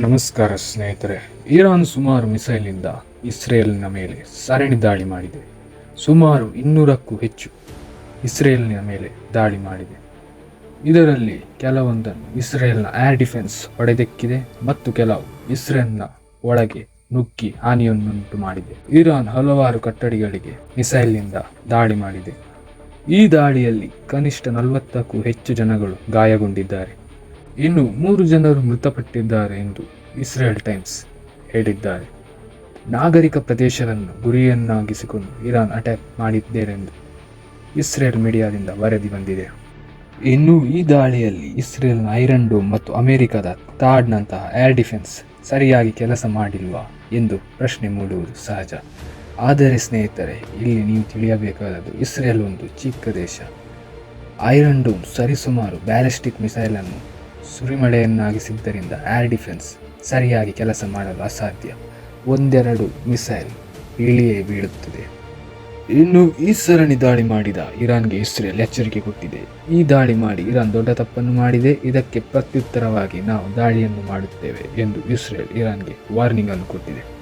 ನಮಸ್ಕಾರ ಸ್ನೇಹಿತರೆ, ಇರಾನ್ ಸುಮಾರು ಮಿಸೈಲ್ನಿಂದ ಇಸ್ರೇಲ್ನ ಮೇಲೆ ಸರಣಿ ದಾಳಿ ಮಾಡಿದೆ. ಸುಮಾರು ಇನ್ನೂರಕ್ಕೂ ಹೆಚ್ಚು ಇಸ್ರೇಲ್ನ ಮೇಲೆ ದಾಳಿ ಮಾಡಿದೆ. ಇದರಲ್ಲಿ ಕೆಲವೊಂದನ್ನು ಇಸ್ರೇಲ್ನ ಏರ್ ಡಿಫೆನ್ಸ್ ಹೊಡೆದಕ್ಕಿದೆ ಮತ್ತು ಕೆಲವು ಇಸ್ರೇಲ್ನ ಒಳಗೆ ನುಗ್ಗಿ ಹಾನಿಯನ್ನುಂಟು ಮಾಡಿದೆ. ಇರಾನ್ ಹಲವಾರು ಕಟ್ಟಡಿಗಳಿಗೆ ಮಿಸೈಲ್ನಿಂದ ದಾಳಿ ಮಾಡಿದೆ. ಈ ದಾಳಿಯಲ್ಲಿ ಕನಿಷ್ಠ ನಲವತ್ತಕ್ಕೂ ಹೆಚ್ಚು ಜನಗಳು ಗಾಯಗೊಂಡಿದ್ದಾರೆ. ಇನ್ನು ಮೂರು ಜನರು ಮೃತಪಟ್ಟಿದ್ದಾರೆ ಎಂದು ಇಸ್ರೇಲ್ ಟೈಮ್ಸ್ ಹೇಳಿದ್ದಾರೆ. ನಾಗರಿಕ ಪ್ರದೇಶವನ್ನು ಗುರಿಯನ್ನಾಗಿಸಿಕೊಂಡು ಇರಾನ್ ಅಟ್ಯಾಕ್ ಮಾಡಿದ್ದೇನೆಂದು ಇಸ್ರೇಲ್ ಮೀಡಿಯಾದಿಂದ ವರದಿ ಬಂದಿದೆ. ಇನ್ನು ಈ ದಾಳಿಯಲ್ಲಿ ಇಸ್ರೇಲ್ನ ಐರನ್ ಡೋಮ್ ಮತ್ತು ಅಮೆರಿಕದ ತಾಡ್ನಂತಹ ಏರ್ ಡಿಫೆನ್ಸ್ ಸರಿಯಾಗಿ ಕೆಲಸ ಮಾಡಿಲ್ವಾ ಎಂದು ಪ್ರಶ್ನೆ ಮೂಡುವುದು ಸಹಜ. ಆದರೆ ಸ್ನೇಹಿತರೆ, ಇಲ್ಲಿ ನೀವು ತಿಳಿಯಬೇಕಾದದ್ದು ಇಸ್ರೇಲ್ ಒಂದು ಚಿಕ್ಕ ದೇಶ. ಐರನ್ ಡೋಮ್ ಸರಿಸುಮಾರು ಬ್ಯಾಲಿಸ್ಟಿಕ್ ಮಿಸೈಲನ್ನು ಸುರಿಮಳೆಯನ್ನಾಗಿಸಿದ್ದರಿಂದ ಏರ್ ಡಿಫೆನ್ಸ್ ಸರಿಯಾಗಿ ಕೆಲಸ ಮಾಡಲು ಅಸಾಧ್ಯ. ಒಂದೆರಡು ಮಿಸೈಲ್ ಇಳಿಯೇ ಬೀಳುತ್ತದೆ. ಇನ್ನು ಈ ಸರಣಿ ದಾಳಿ ಮಾಡಿದ ಇರಾನ್ಗೆ ಇಸ್ರೇಲ್ ಎಚ್ಚರಿಕೆ ಕೊಟ್ಟಿದೆ. ಈ ದಾಳಿ ಮಾಡಿ ಇರಾನ್ ದೊಡ್ಡ ತಪ್ಪನ್ನು ಮಾಡಿದೆ. ಇದಕ್ಕೆ ಪ್ರತ್ಯುತ್ತರವಾಗಿ ನಾವು ದಾಳಿಯನ್ನು ಮಾಡುತ್ತೇವೆ ಎಂದು ಇಸ್ರೇಲ್ ಇರಾನ್ಗೆ ವಾರ್ನಿಂಗ್ ಅನ್ನು ಕೊಟ್ಟಿದೆ.